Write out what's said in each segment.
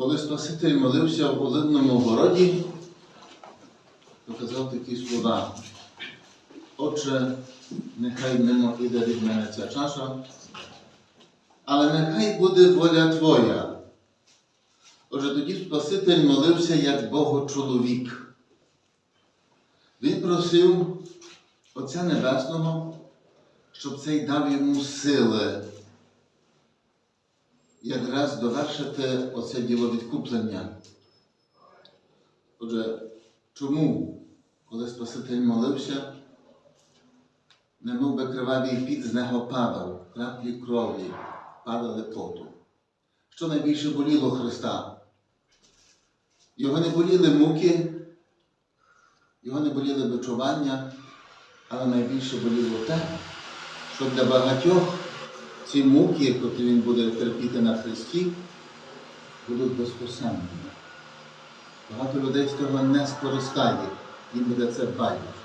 Коли Спаситель молився в Оливному городі, то казав такі слова. Отче, нехай мимо іде від мене ця чаша, але нехай буде воля Твоя. Отже, тоді Спаситель молився як Богочоловік. Він просив Отця Небесного, щоб цей дав йому сили якраз довершити оце діло відкуплення. Отже, чому, коли Спаситель молився, немов би кривавий піт з нього падав, краплі крові падали поту. Що найбільше боліло Христа? Його не боліли муки, його не боліли бичування, але найбільше боліло те, що для багатьох ці муки, які він буде терпіти на Христі, будуть безпосередними. Багато людей з цього не скористає, їм буде це байдуже.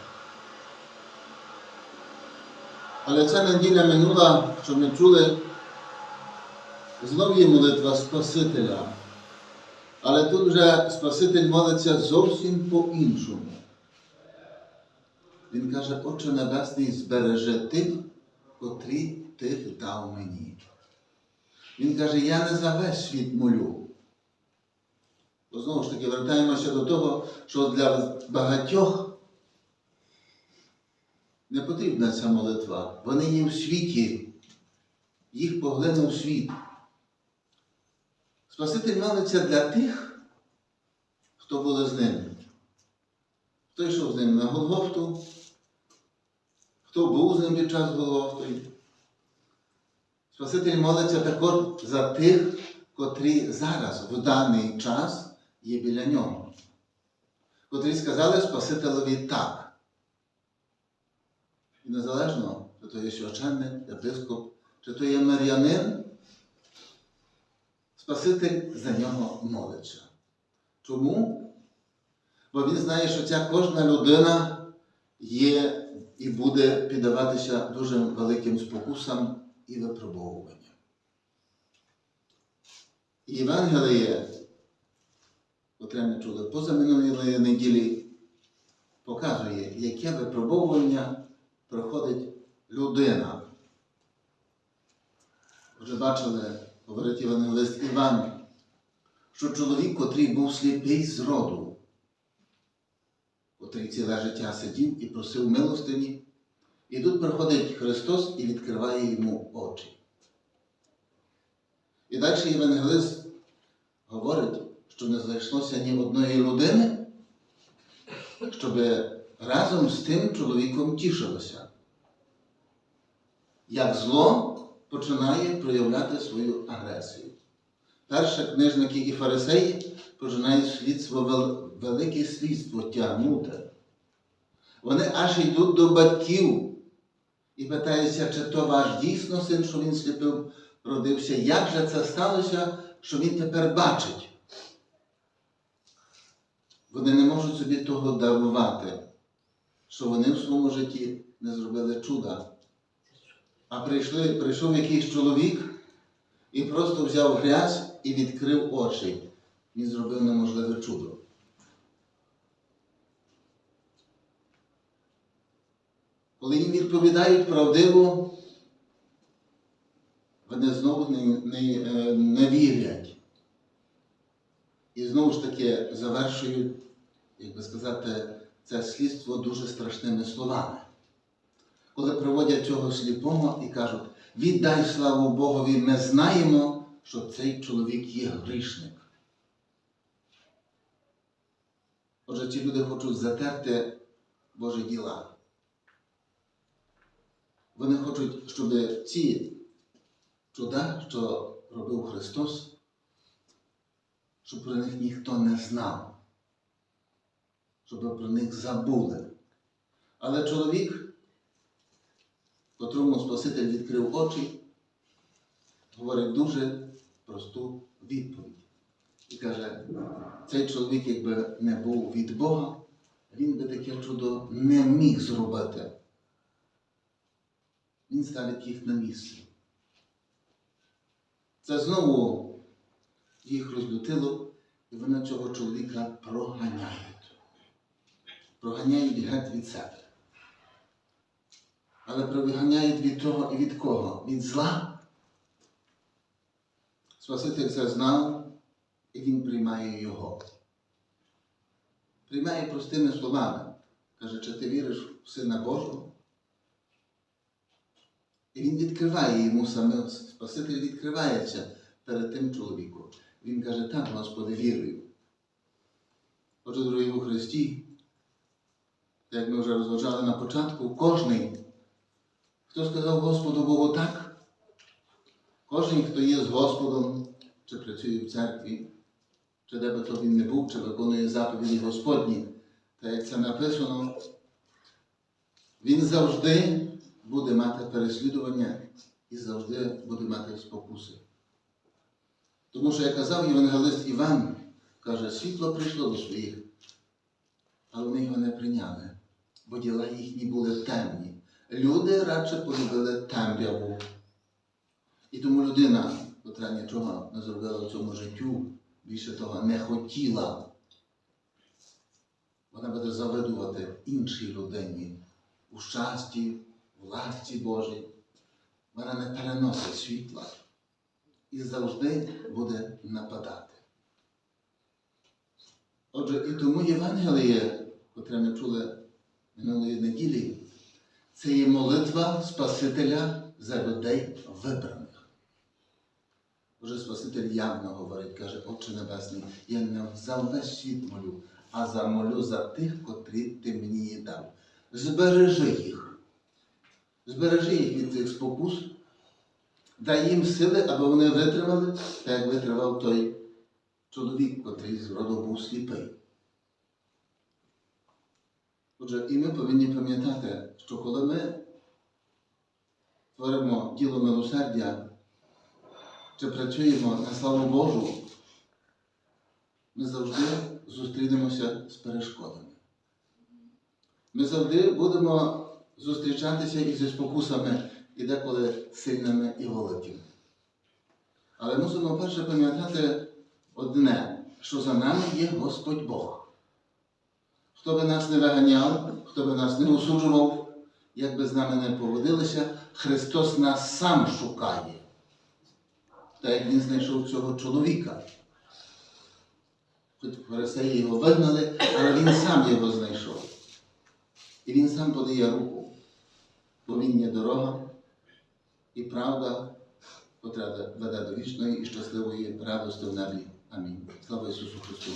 Але ця неділя минула, що ми чули, знов є молитва Спасителя. Але тут вже Спаситель молиться зовсім по-іншому. Він каже, Отче Небесний, збережи тих, котрі ти дав мені. Він каже, я не за весь світ молю. Бо знову ж таки, вертаємося до того, що для багатьох не потрібна ця молитва. Вони є в світі, їх поглинув світ. Спаситель молиться для тих, хто були з ним. Хто йшов з ним на Голгофту, хто був з ним під час Голгофти. Спаситель молиться також за тих, котрі зараз, в даний час, є біля нього. Котрі сказали Спасителеві так. І незалежно, чи то є священник, єпископ, чи то є мирянин, Спаситель за нього молиться. Чому? Бо він знає, що ця кожна людина є і буде піддаватися дуже великим спокусам і випробовуванням. І Євангеліє, котре ми чули позаминулої неділі, показує, яке випробовування проходить людина. Вже бачили, говорить Євангелист Іван, що чоловік, котрий був сліпий з роду, котрий ціле життя сидів і просив милостині, і тут приходить Христос і відкриває йому очі. І далі Євангелист говорить, що не знайшлося ні одної людини, щоб разом з тим чоловіком тішилося. Як зло починає проявляти свою агресію. Перше книжники і фарисеї починають слідство, вел- велике слідство тягнути. Вони аж йдуть до батьків і питаються, чи то ваш дійсно син, що він сліпив, родився. Як же це сталося, що він тепер бачить? Вони не можуть собі того дарувати, що вони в своєму житті не зробили чуда. А прийшли, прийшов якийсь чоловік і просто взяв грязь і відкрив очі. Він зробив неможливе чудо. Коли їм відповідають правдиво, вони знову не, не, е, не вірять. І знову ж таки завершують, як би сказати, це слідство дуже страшними словами. Коли приводять цього сліпого і кажуть, віддай славу Богові, ми знаємо, що цей чоловік є грішник. Отже, ці люди хочуть затерти Божі діла. Вони хочуть, щоб ці чуда, що робив Христос, щоб про них ніхто не знав, щоб про них забули. Але чоловік, котрому Спаситель відкрив очі, говорить дуже просту відповідь. І каже, цей чоловік, якби не був від Бога, він би таке чудо не міг зробити. Він ставить їх на місце. Це знову їх розлютило, і вони цього чоловіка проганяють. Проганяють геть від себе. Але проганяють від того і від кого? Від зла. Спаситель це знав, і він приймає його. Приймає простими словами. Каже, чи ти віриш в Сина Божого? І він відкриває йому саме, Спаситель відкривається перед тим чоловіком. Він каже, так, Господи, вірую. Отже, дорогі у Христі, як ми вже розважали на початку, кожний, хто сказав Господу Богу так, кожен, хто є з Господом, чи працює в церкві, чи де би то він не був, чи виконує заповіді Господні, та як це написано, він завжди буде мати переслідування і завжди буде мати спокуси. Тому що, як казав євангелист Іван, каже, світло прийшло до своїх, але вони його не прийняли, бо діла їхні були темні. Люди радше полюбили темряву. І тому людина, котра нічого не зробила в цьому життю, більше того, не хотіла, вона буде завидувати іншій людині у щасті, ласці Божій. Вона не переносить світла і завжди буде нападати. Отже, і тому Євангеліє, котре ми чули минулої неділі, це є молитва Спасителя за людей вибраних. Отже, Спаситель явно говорить, каже, Отче Небесний, я не за весь світ молю, а замолю за тих, котрі ти мені дав. Збережи їх. Збережи їх від цих спокус, дай їм сили, аби вони витримали, так як витримав той чоловік, котрий з роду був сліпий. Отже, і ми повинні пам'ятати, що коли ми творимо діло милосердя, чи працюємо на славу Божу, ми завжди зустрінемося з перешкодами. Ми завжди будемо зустрічатися і зі спокусами, і деколи сильними і великими. Але мусимо перше пам'ятати одне, що за нами є Господь Бог. Хто би нас не виганяв, хто би нас не осуджував, як би з нами не поводилися, Христос нас сам шукає. Так як Він знайшов цього чоловіка. Хоч фарисеї його вигнали, але він сам його знайшов. І він сам подає руку, бо він є дорога і правда, котра веде до вічної і щасливої радости в небі. Амінь. Слава Ісусу Христу!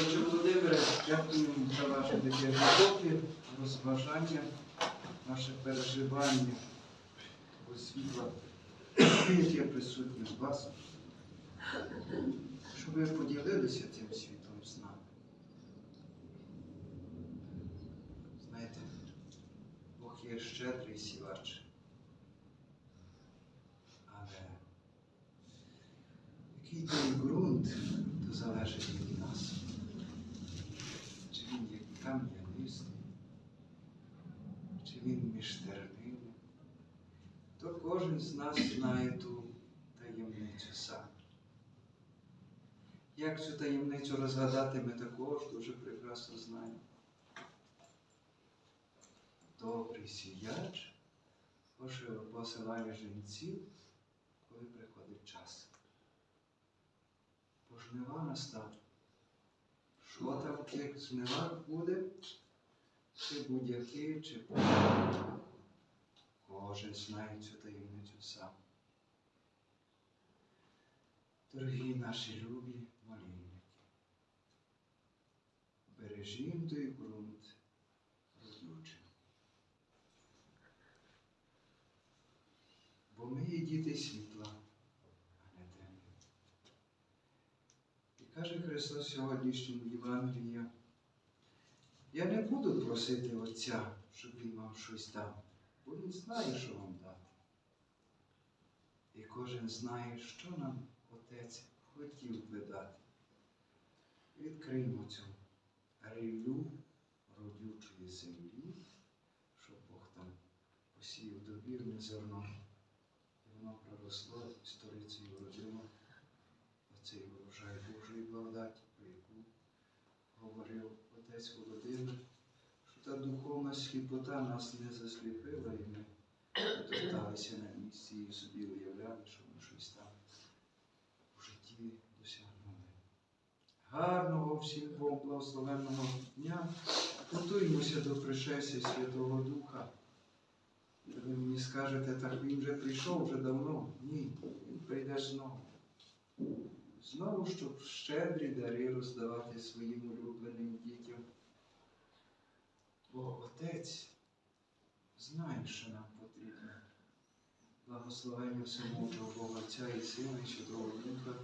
Отче Володимире, дякуємо за ваше таке глибоке розважання, наше переживання у світла, яке присутнє в вас, щоб ви поділилися цим світом з нами. Знаєте, Бог є щедрий сівач. Але який той ґрунт, то залежить від нас. Чи він є кам'янистий, чи він між тернини, то кожен з нас знає ту таємницю сам. Як цю таємницю розгадати, ми також дуже прекрасно знаємо. Добрий сіяч посилає жінців, коли приходить час. Бо жнива настав. Що там в тих жнивах буде? Чи будь-які, чи будь-які. Кожен знає цю таємницю сам. Дорогі наші любі молільники, бережімо той ґрунт розлучений. Бо ми є діти світла, а не темряви. І каже Христос сьогоднішньому Євангелії, я не буду просити Отця, щоб Він вам щось дав, бо Він знає, що вам дати. І кожен знає, що нам Отець хотів би дати. Відкриємо цю ріллю родючої землі, щоб Бог там посіяв довірне зерно, і воно проросло. росло сторицею оцей урожай Божої благодаті, про яку говорив отець Володимир, що та духовна сліпота нас не засліпила, і ми топталися на місці і собі уявляли, що ми щось там у житті досягнули. Гарного всім вам благословенного дня. Готуємося до пришестя Святого Духа. Ви мені скажете, так він вже прийшов вже давно. Ні, він прийде знову. Знову, щоб щедрі дари роздавати своїм улюбленим дітям. Бо Отець знає, що нам потрібно. Благословення всемогутнього Бога Отця і Сина і Святого Духа.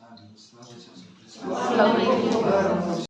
Амінь. Слава Ісусу Христу.